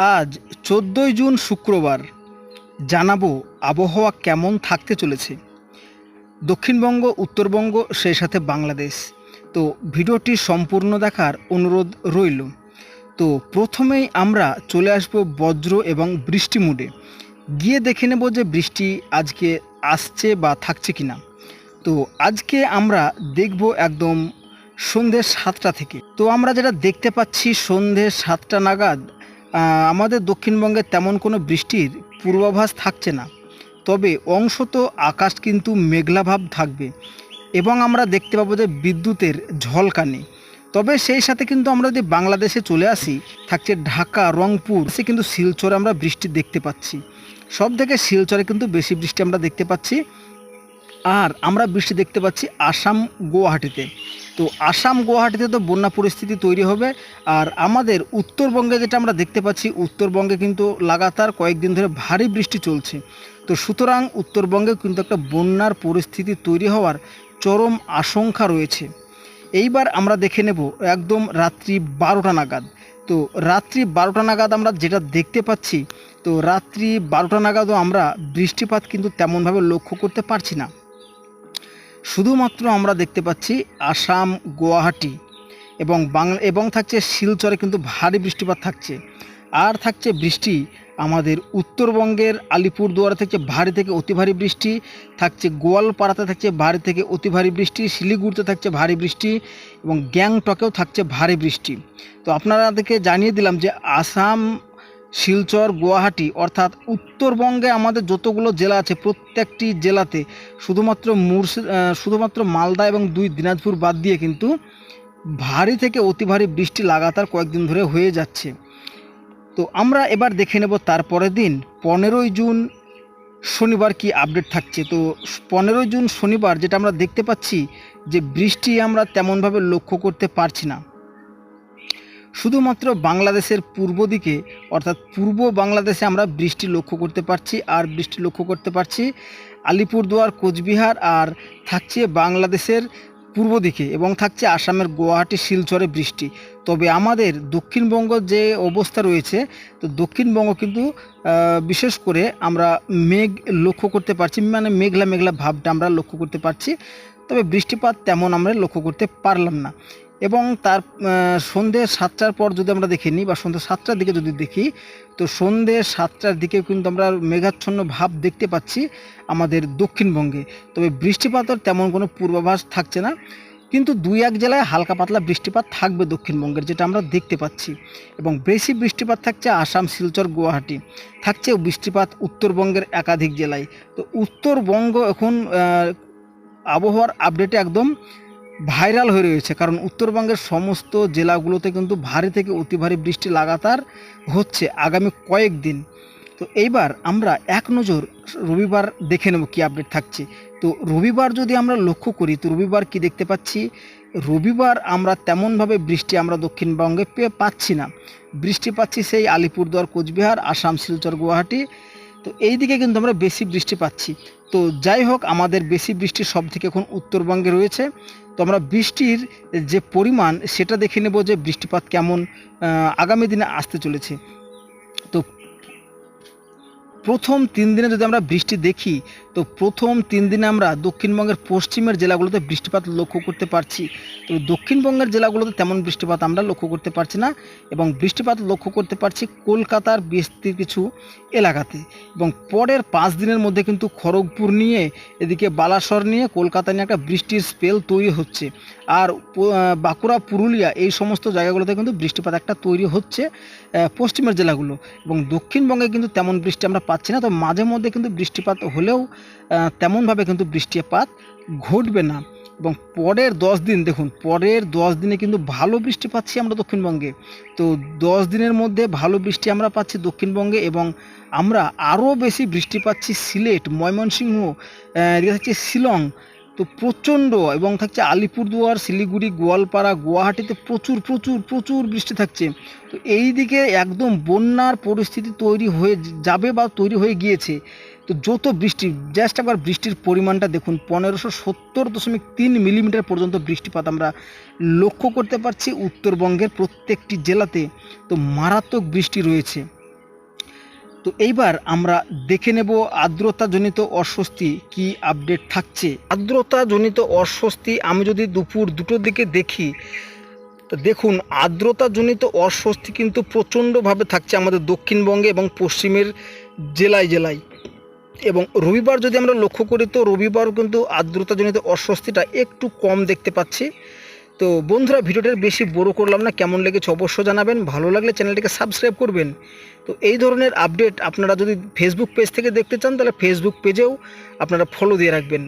আজ চোদ্দোই জুন শুক্রবার জানাব আবহাওয়া কেমন থাকতে চলেছে। দক্ষিণবঙ্গ, উত্তরবঙ্গ, সেই সাথে বাংলাদেশ। তো ভিডিওটি সম্পূর্ণ দেখার অনুরোধ রইল। তো প্রথমেই আমরা চলে আসব বজ্র এবং বৃষ্টি মুডে। গিয়ে দেখে নেব যে বৃষ্টি আজকে আসছে বা থাকছে কি না তো আজকে আমরা দেখব একদম সন্ধ্যে সাতটা থেকে। তো আমরা যেটা দেখতে পাচ্ছি সন্ধ্যে সাতটা নাগাদ আমাদের দক্ষিণবঙ্গে তেমন কোনো বৃষ্টির পূর্বাভাস থাকছে না। তবে অংশত আকাশ কিন্তু মেঘলাভাব থাকবে এবং আমরা দেখতে পাবো যে বিদ্যুতের ঝলকানি। তবে সেই সাথে কিন্তু আমরা যদি বাংলাদেশে চলে আসি, থাকছে ঢাকা, রংপুর, সে কিন্তু শিলচরে আমরা বৃষ্টি দেখতে পাচ্ছি। সব থেকে শিলচরে কিন্তু বেশি বৃষ্টি আমরা দেখতে পাচ্ছি। আর আমরা বৃষ্টি দেখতে পাচ্ছি আসাম, গুয়াহাটিতে। তো আসাম গুয়াহাটিতে তো বন্যা পরিস্থিতি তৈরি হবে। আর আমাদের উত্তরবঙ্গে যেটা আমরা দেখতে পাচ্ছি, উত্তরবঙ্গে কিন্তু লাগাতার কয়েকদিন ধরে ভারী বৃষ্টি চলছে। তো সুতরাং উত্তরবঙ্গে কিন্তু একটা বন্যার পরিস্থিতি তৈরি হওয়ার চরম আশঙ্কা রয়েছে। এইবার আমরা দেখে নেব একদম রাত্রি বারোটা নাগাদ। তো রাত্রি বারোটা নাগাদ আমরা যেটা দেখতে পাচ্ছি, তো রাত্রি বারোটা নাগাদও আমরা বৃষ্টিপাত কিন্তু তেমনভাবে লক্ষ্য করতে পারছি না। শুধুমাত্র আমরা দেখতে পাচ্ছি আসাম, গুয়াহাটি এবং বাংলা, এবং থাকছে শিলচরে কিন্তু ভারী বৃষ্টিপাত থাকছে। আর থাকছে বৃষ্টি আমাদের উত্তরবঙ্গের আলিপুরদুয়ারে থেকে ভারী থেকে অতি ভারী বৃষ্টি, থাকছে গোয়ালপাড়াতে থাকছে ভারী থেকে অতি ভারী বৃষ্টি, শিলিগুড়িতে থাকছে ভারী বৃষ্টি এবং গ্যাংটকেও থাকছে ভারী বৃষ্টি। তো আপনাদেরকে জানিয়ে দিলাম যে আসাম শিলচর, গুয়াহাটি, অর্থাৎ উত্তরবঙ্গে আমাদের যতগুলো জেলা আছে, প্রত্যেকটি জেলাতে শুধুমাত্র মুর্শি শুধুমাত্র মালদা এবং দুই দিনাজপুর বাদ দিয়ে কিন্তু ভারী থেকে অতি ভারী বৃষ্টি লাগাতার কয়েকদিন ধরে হয়ে যাচ্ছে। তো আমরা এবার দেখে নেব তারপরের দিন, পনেরোই জুন শনিবার কি আপডেট থাকছে। তো পনেরোই জুন শনিবার যেটা আমরা দেখতে পাচ্ছি যে বৃষ্টি আমরা তেমনভাবে লক্ষ্য করতে পারছি না। শুধুমাত্র বাংলাদেশের পূর্ব দিকে, অর্থাৎ পূর্ব বাংলাদেশে আমরা বৃষ্টি লক্ষ্য করতে পারছি, আর বৃষ্টি লক্ষ্য করতে পারছি আলিপুরদুয়ার, কোচবিহার, আর থাকছে বাংলাদেশের পূর্ব দিকে এবং থাকছে আসামের গুয়াহাটি, শিলচরে বৃষ্টি। তবে আমাদের দক্ষিণবঙ্গ যে অবস্থা রয়েছে, তো দক্ষিণবঙ্গ কিন্তু বিশেষ করে আমরা মেঘ লক্ষ্য করতে পারছি মানে মেঘলা মেঘলা ভাবটা আমরা লক্ষ্য করতে পারছি। তবে বৃষ্টিপাত তেমন আমরা লক্ষ্য করতে পারলাম না। এবং তার সন্ধ্যে সাতটার পর যদি আমরা দেখে নিই বা সন্ধ্যে সাতটার দিকে যদি দেখি, তো সন্ধ্যে সাতটার দিকে কিন্তু আমরা মেঘাচ্ছন্ন ভাব দেখতে পাচ্ছি আমাদের দক্ষিণবঙ্গে। তবে বৃষ্টিপাতের তেমন কোনো পূর্বাভাস থাকছে না। কিন্তু দুই এক জেলায় হালকা পাতলা বৃষ্টিপাত থাকবে দক্ষিণবঙ্গের, যেটা আমরা দেখতে পাচ্ছি। এবং বেশি বৃষ্টিপাত থাকছে আসাম, শিলচর, গুয়াহাটি। থাকছে বৃষ্টিপাত উত্তরবঙ্গের একাধিক জেলায়। তো উত্তরবঙ্গ এখন আবহাওয়ার আপডেটে একদম ভাইরাল হয়ে রয়েছে, কারণ উত্তরবঙ্গের সমস্ত জেলাগুলোতে কিন্তু ভারী থেকে অতি ভারী বৃষ্টি লাগাতার হচ্ছে আগামী কয়েকদিন তো এইবার আমরা এক নজর রবিবার দেখে নেব কী আপডেট থাকছে। তো রবিবার যদি আমরা লক্ষ্য করি, তো রবিবার কি দেখতে পাচ্ছি? রবিবার আমরা তেমনভাবে বৃষ্টি আমরা দক্ষিণবঙ্গে পেয়ে পাচ্ছি না। বৃষ্টি পাচ্ছি সেই আলিপুরদুয়ার, কোচবিহার, আসাম, শিলচর, গুয়াহাটি তো এই দিকে কিন্তু আমরা বেশি বৃষ্টি পাচ্ছি। তো যাই হোক, আমাদের বেশি বৃষ্টি সব থেকে এখন উত্তরবঙ্গে রয়েছে। তো আমরা বৃষ্টির যে পরিমাণ, সেটা দেখে নেব যে বৃষ্টিপাত কেমন আগামী দিনে আসতে চলেছে। তো প্রথম তিন দিনে যদি আমরা বৃষ্টি দেখি তো প্রথম তিন দিনে আমরা দক্ষিণবঙ্গের পশ্চিমের জেলাগুলোতে বৃষ্টিপাত লক্ষ্য করতে পারছি। তো দক্ষিণবঙ্গের জেলাগুলোতে তেমন বৃষ্টিপাত আমরা লক্ষ্য করতে পারছি না এবং বৃষ্টিপাত লক্ষ্য করতে পারছি কলকাতার বিস্তৃত কিছু এলাকাতে এবং পরের পাঁচ দিনের মধ্যে কিন্তু খড়গপুর নিয়ে, এদিকে বালাসর নিয়ে কলকাতা নিয়ে একটা বৃষ্টির স্পেল তৈরি হচ্ছে। আর বাঁকুড়া, পুরুলিয়া এই সমস্ত জায়গাগুলোতে কিন্তু বৃষ্টিপাত একটা তৈরি হচ্ছে পশ্চিমের জেলাগুলো এবং দক্ষিণবঙ্গে কিন্তু তেমন বৃষ্টি আমরা পাচ্ছি না। তো মাঝে মধ্যে কিন্তু বৃষ্টিপাত হলেও তেমনভাবে কিন্তু বৃষ্টিপাত ঘটবে না। এবং পরের দশ দিন, দেখুন, পরের দশ দিনে কিন্তু ভালো বৃষ্টি পাচ্ছি আমরা দক্ষিণবঙ্গে। তো দশ দিনের মধ্যে ভালো বৃষ্টি আমরা পাচ্ছি দক্ষিণবঙ্গে এবং আমরা আরও বেশি বৃষ্টি পাচ্ছি সিলেট, ময়মনসিংহ এদিকে থাকছে শিলং। তো প্রচণ্ড এবং থাকছে আলিপুরদুয়ার, শিলিগুড়ি, গোয়ালপাড়া, গুয়াহাটিতে প্রচুর প্রচুর প্রচুর বৃষ্টি থাকছে। তো এই দিকে একদম বন্যার পরিস্থিতি তৈরি হয়ে যাবে বা তৈরি হয়ে গিয়েছে। তো যত বৃষ্টি জাস্ট একবার বৃষ্টির পরিমাণটা দেখুন, পনেরোশো সত্তর দশমিক তিন মিলিমিটার পর্যন্ত বৃষ্টিপাত আমরা লক্ষ্য করতে পারছি উত্তরবঙ্গের প্রত্যেকটি জেলাতে, তো মারাত্মক বৃষ্টি রয়েছে। তো এইবার আমরা দেখে নেব আর্দ্রতাজনিত অস্বস্তি কি আপডেট থাকছে। আর্দ্রতাজনিত অস্বস্তি আমি যদি দুপুর দুটোর দিকে দেখি, তো দেখুন, আর্দ্রতাজনিত অস্বস্তি কিন্তু প্রচণ্ডভাবে থাকছে আমাদের দক্ষিণবঙ্গে এবং পশ্চিমের জেলায় জেলায়। এবং রবিবার যদি আমরা লক্ষ্য করি, তো রবিবার কিন্তু আর্দ্রতাজনিত অস্বস্তিটা একটু কম দেখতে পাচ্ছি। তো বন্ধুরা ভিডিওটার বেশি বড় করলাম না, কেমন লেগেছে অবশ্য জানাবেন। ভালো লাগলে চ্যানেলটিকে সাবস্ক্রাইব করবেন। তো এই ধরনের আপডেট আপনারা যদি ফেসবুক পেজ থেকে দেখতে চান, তাহলে ফেসবুক পেজেও আপনারা ফলো দিয়ে রাখবেন।